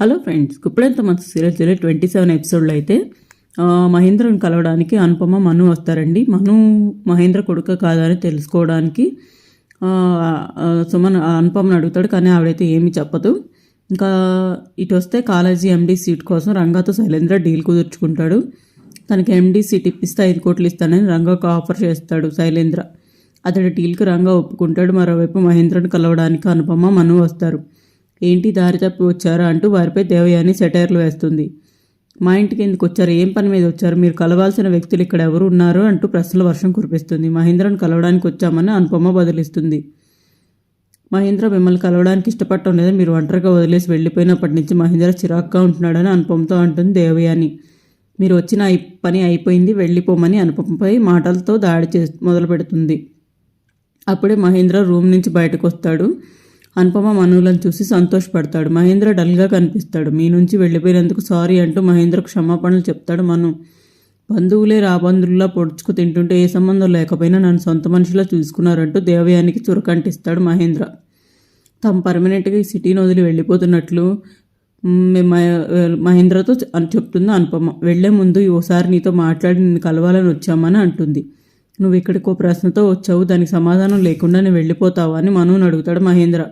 Hello friends కుప్పడంత మంచి serial serial twenty seven ఎపిసోడ్లో అయితే మహేంద్రను కలవడానికి అనుపమ మను వస్తారండి. మను మహేంద్ర కొడుక కాదని తెలుసుకోవడానికి సుమన్ అనుపమను అడుగుతాడు కానీ ఆవిడైతే ఏమీ చెప్పదు. ఇంకా ఇటు వస్తే కాలేజీ ఎండీ సీట్ కోసం రంగాతో శైలేంద్ర డీల్ కుదుర్చుకుంటాడు. తనకి ఎండీ సీట్ ఇప్పిస్తే ఐదు కోట్లు ఇస్తానని రంగాకు ఆఫర్ చేస్తాడు శైలేంద్ర. అతడి డీల్కి రంగా ఒప్పుకుంటాడు. మరోవైపు మహేంద్రను కలవడానికి అనుపమ మను వస్తారు. ఏంటి దారి తప్పి వచ్చారా అంటూ వారిపై దేవయాని సెటైర్లు వేస్తుంది. మా ఇంటికి ఎందుకు వచ్చారు? ఏం పని మీద వచ్చారు? మీరు కలవాల్సిన వ్యక్తులు ఇక్కడ ఎవరు ఉన్నారు? అంటూ ప్రశ్నల వర్షం కురిపిస్తుంది. మహేంద్రను కలవడానికి వచ్చామని అనుపమ బదిలిస్తుంది. మహేంద్ర మిమ్మల్ని కలవడానికి ఇష్టపడటం లేదా మీరు ఒంటరిగా వదిలేసి వెళ్ళిపోయినప్పటి నుంచి మహేంద్ర చిరాక్గా ఉంటున్నాడని అనుపంతో అంటుంది దేవయాని. మీరు వచ్చిన పని అయిపోయింది వెళ్ళిపోమని అనుపంపై మాటలతో దాడి చే మొదలు పెడుతుంది అప్పుడే మహేంద్ర రూమ్ నుంచి బయటకు వస్తాడు. అనుపమ మనులను చూసి సంతోషపడతాడు. మహేంద్ర డల్గా కనిపిస్తాడు. మీ నుంచి వెళ్ళిపోయినందుకు సారీ అంటూ మహేంద్ర క్షమాపణలు చెప్తాడు మను. బంధువులే రాబంధువులా పొడుచుకు తింటుంటే ఏ సంబంధం లేకపోయినా నన్ను సొంత మనిషిలా చూసుకున్నారంటూ దేవయానికి చురకంటిస్తాడు మహేంద్ర. తాము పర్మనెంట్గా ఈ సిటీని వదిలి వెళ్ళిపోతున్నట్లు మ- మహేంద్రతో అని చెప్తుంది అనుపమ. వెళ్ళే ముందు ఓసారి నీతో మాట్లాడి నిన్ను కలవాలని వచ్చామని అంటుంది. నువ్వు ఇక్కడికో ప్రశ్నతో వచ్చావు దానికి సమాధానం లేకుండానే వెళ్ళిపోతావు వెళ్ళిపోతావా అని మనుని అడుగుతాడు మహేంద్ర.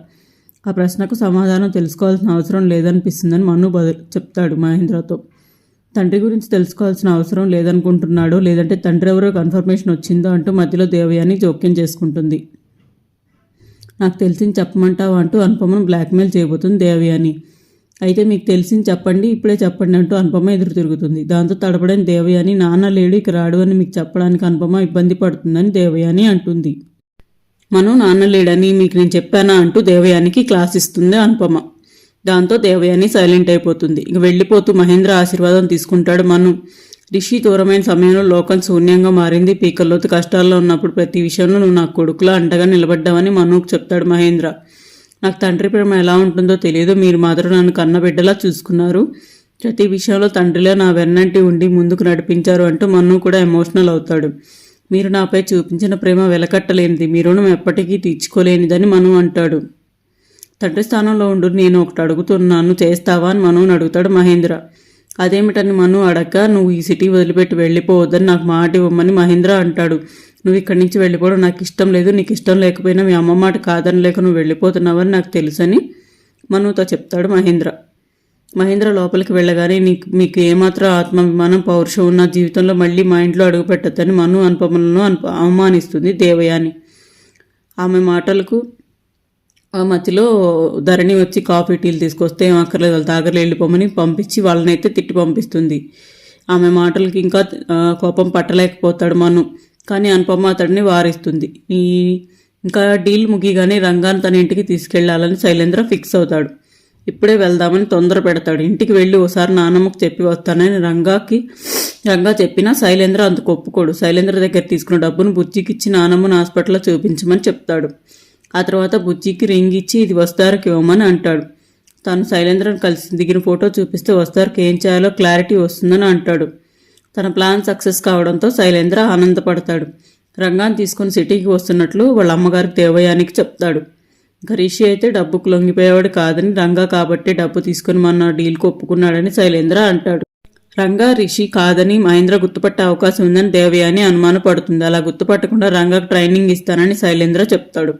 ఆ ప్రశ్నకు సమాధానం తెలుసుకోవాల్సిన అవసరం లేదనిపిస్తుందని మను బదులు చెప్తాడు మహేంద్రతో. తండ్రి గురించి తెలుసుకోవాల్సిన అవసరం లేదనుకుంటున్నాడో లేదంటే తండ్రి ఎవరో కన్ఫర్మేషన్ వచ్చిందో అంటూ మధ్యలో దేవయాని జోక్యం చేసుకుంటుంది. నాకు తెలిసింది చెప్పమంటావా అంటూ అనుపమను బ్లాక్మెయిల్ చేయబోతుంది దేవయాని. అయితే మీకు తెలిసింది చెప్పండి ఇప్పుడే చెప్పండి అంటూ అనుపమ ఎదురు తిరుగుతుంది. దాంతో తడపడని దేవయాని నాన్న లేడు ఇక రాడు అని మీకు చెప్పడానికి అనుపమ ఇబ్బంది పడుతుందని దేవయాని అంటుంది. మనం నాన్న లేడని మీకు నేను చెప్పానా అంటూ దేవయానికి క్లాస్ ఇస్తుంది అనుపమ. దాంతో దేవయాని సైలెంట్ అయిపోతుంది. ఇక వెళ్ళిపోతూ మహేంద్ర ఆశీర్వాదం తీసుకుంటాడు మను. రిషి దూరమైన సమయంలో లోకం శూన్యంగా మారింది. పీకల్లోతు కష్టాల్లో ఉన్నప్పుడు ప్రతి విషయంలో నువ్వు నా కొడుకులా అంటగా నిలబడ్డావని మనుకు చెప్తాడు మహేంద్ర. నాకు తండ్రి ప్రేమ ఎలా ఉంటుందో తెలియదు. మీరు మాత్రం నన్ను కన్నబిడ్డలా చూసుకున్నారు. ప్రతి విషయంలో తండ్రిలో నా వెన్నంటి ఉండి ముందుకు నడిపించారు అంటూ మన్ను కూడా ఎమోషనల్ అవుతాడు. మీరు నాపై చూపించిన ప్రేమ వెలకట్టలేనిది. మీ రుణం ఎప్పటికీ తీర్చుకోలేనిదని మను అంటాడు. తండ్రి స్థానంలో ఉండు నేను ఒకటి అడుగుతున్నాను. చేస్తావా అని మనుని అడుగుతాడు మహేంద్ర. అదేమిటని మను అడక్క నువ్వు ఈ సిటీ వదిలిపెట్టి వెళ్ళిపోవద్దని నాకు మాట ఇవ్వమని మహేంద్ర అంటాడు. నువ్వు ఇక్కడి నుంచి వెళ్ళిపోవడం నాకు ఇష్టం లేదు నీకు ఇష్టం లేకపోయినా మీ అమ్మ మాట కాదని లేక నువ్వు వెళ్ళిపోతున్నావని నాకు తెలుసని మనుతో చెప్తాడు మహేంద్ర. మహేంద్ర లోపలికి వెళ్ళగానే నీకు మీకు ఏమాత్రం ఆత్మాభిమానం పౌరుషం ఉన్న జీవితంలో మళ్ళీ మా ఇంట్లో అడుగుపెట్టద్దని మను అనుపమలను అవమానిస్తుంది దేవయాని. ఆమె మాటలకు ఆ మధ్యలో ధరణి వచ్చి కాఫీ టీలు తీసుకొస్తే ఏం అక్కర్లేదు వాళ్ళు తాగర్లు వెళ్ళిపోమని పంపించి వాళ్ళనైతే తిట్టి పంపిస్తుంది. ఆమె మాటలకి ఇంకా కోపం పట్టలేకపోతాడు మను. కానీ అనుపమ అతడిని వారిస్తుంది. ఈ ఇంకా డీల్ ముగిగానే రంగాన్ని తన ఇంటికి తీసుకెళ్ళాలని శైలేంద్ర ఫిక్స్ అవుతాడు. ఇప్పుడే వెళ్దామని తొందర పెడతాడు. ఇంటికి వెళ్ళి ఓసారి నానమ్మకు చెప్పి వస్తానని రంగాకి రంగా చెప్పినా శైలేంద్ర అందుకు ఒప్పుకోడు. శైలేంద్ర దగ్గర తీసుకున్న డబ్బును బుజ్జికి ఇచ్చి నానమ్మను హాస్పిటల్లో చూపించమని చెప్తాడు. ఆ తర్వాత బుజ్జికి రింగ్ ఇచ్చి ఇది వస్తారుకి ఇవ్వమని అంటాడు. తను శైలేంద్రను కలిసి దిగిన ఫోటో చూపిస్తే వస్తారుకి ఏం చేయాలో క్లారిటీ వస్తుందని అంటాడు. తన ప్లాన్ సక్సెస్ కావడంతో శైలేంద్ర ఆనందపడతాడు. రంగాన్ని తీసుకుని సిటీకి వస్తున్నట్లు వాళ్ళ అమ్మగారికి దేవయానికి చెప్తాడు. గరీషి అయితే డబ్బుకు లొంగిపోయేవాడు కాదని రంగా కాబట్టి డబ్బు తీసుకుని మన డీల్కి ఒప్పుకున్నాడని శైలేంద్ర అంటాడు. రంగా రిషి కాదని మహేంద్ర గుర్తుపట్టే అవకాశం ఉందని దేవయాని అనుమానపడుతుంది. అలా గుర్తుపట్టకుండా రంగాకు ట్రైనింగ్ ఇస్తానని శైలేంద్ర చెప్తాడు.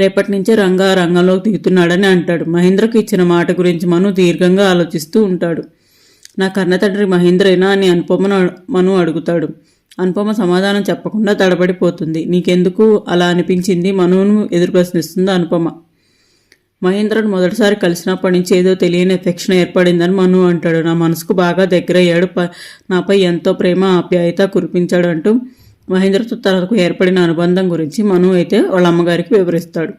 రేపటి నుంచే రంగా రంగంలోకి దిగుతున్నాడని అంటాడు. మహేంద్రకు ఇచ్చిన మాట గురించి మను దీర్ఘంగా ఆలోచిస్తూ ఉంటాడు. నా కన్నతండ్రి మహేంద్రేనా అని అనుపమను మను అడుగుతాడు. అనుపమ సమాధానం చెప్పకుండా తడబడిపోతుంది. నీకెందుకు అలా అనిపించింది? మనును ఎదురు ప్రశ్నిస్తుంది అనుపమ. మహేంద్రను మొదటిసారి కలిసినప్పటి నుంచి ఏదో తెలియని ఎఫెక్షన్ ఏర్పడిందని మను అంటాడు. నా మనసుకు బాగా దగ్గరయ్యాడు. ప- నాపై ఎంతో ప్రేమ ఆప్యాయత కురిపించాడు అంటూ మహేంద్రతో తనకు ఏర్పడిన అనుబంధం గురించి మను అయితే వాళ్ళ అమ్మగారికి వివరిస్తాడు.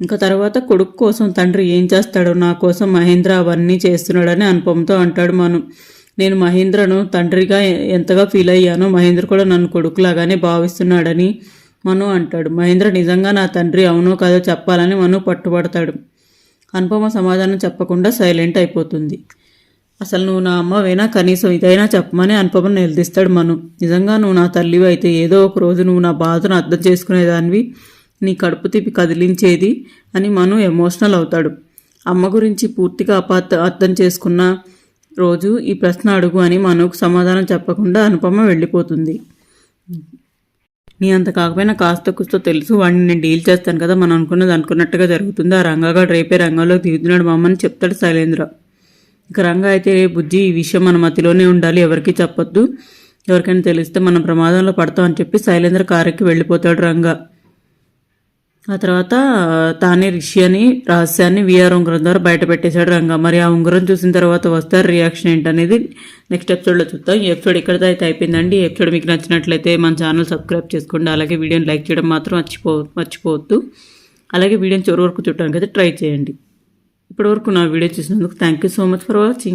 ఇంకా తర్వాత కొడుకు కోసం తండ్రి ఏం చేస్తాడో నా కోసం మహేంద్ర అవన్నీ చేస్తున్నాడని అనుపమతో అంటాడు మను. నేను మహేంద్రను తండ్రిగా ఎంతగా ఫీల్ అయ్యానో మహేంద్ర కూడా నన్ను కొడుకులాగానే భావిస్తున్నాడని మను అంటాడు. మహేంద్ర నిజంగా నా తండ్రి అవునో కాదో చెప్పాలని మను పట్టుబడతాడు అనుపమ సమాధానం చెప్పకుండా సైలెంట్ అయిపోతుంది. అసలు నువ్వు నా అమ్మవేనా? కనీసం ఇదైనా చెప్పమని అనుపమను నిలదీస్తాడు మను. నిజంగా నువ్వు నా తల్లివి అయితే ఏదో ఒక రోజు నువ్వు నా బాధను అర్థం చేసుకునేదానివి నీ కడుపు తిప్పి కదిలించేది? అని మను ఎమోషనల్ అవుతాడు. అమ్మ గురించి పూర్తిగా అపార్థ అర్థం చేసుకున్న రోజు ఈ ప్రశ్న అడుగు అని మనకు సమాధానం చెప్పకుండా అనుపమ వెళ్ళిపోతుంది. నీ అంత కాకపోయినా కాస్త కుస్తో తెలుసు వాడిని నేను డీల్ చేస్తాను కదా మనం అనుకున్నది అనుకున్నట్టుగా జరుగుతుంది. ఆ రంగాగా రేపే రంగంలోకి దిగుతున్నాడు మామని చెప్తాడు శైలేంద్ర. ఇక రంగ అయితే రే బుజ్జి ఈ విషయం మన మతిలోనే ఉండాలి ఎవరికీ చెప్పొద్దు. ఎవరికైనా తెలిస్తే మనం ప్రమాదంలో పడతాం అని చెప్పి శైలేంద్ర కారెక్కి వెళ్ళిపోతాడు రంగా. ఆ తర్వాత తానే రిషి అని రహస్యాన్ని విఆర్ ఉంగరం ద్వారా బయట పెట్టేశాడు రంగా. మరి ఆ ఉంగరం చూసిన తర్వాత వస్తారు రియాక్షన్ ఏంటనేది నెక్స్ట్ ఎపిసోడ్లో చూద్దాం. ఈ ఎపిసోడ్ ఇక్కడితో అయితే అయిపోయిందండి. ఈ ఎపిసోడ్ మీకు నచ్చినట్లయితే మన ఛానల్ సబ్స్క్రైబ్ చేసుకోండి. అలాగే వీడియోని లైక్ చేయడం మాత్రం మర్చిపో మర్చిపోవద్దు. అలాగే వీడియోని చివరి వరకు చూడడానికి అయితే ట్రై చేయండి. ఇప్పటివరకు నా వీడియో చూసినందుకు thank you so much for watching.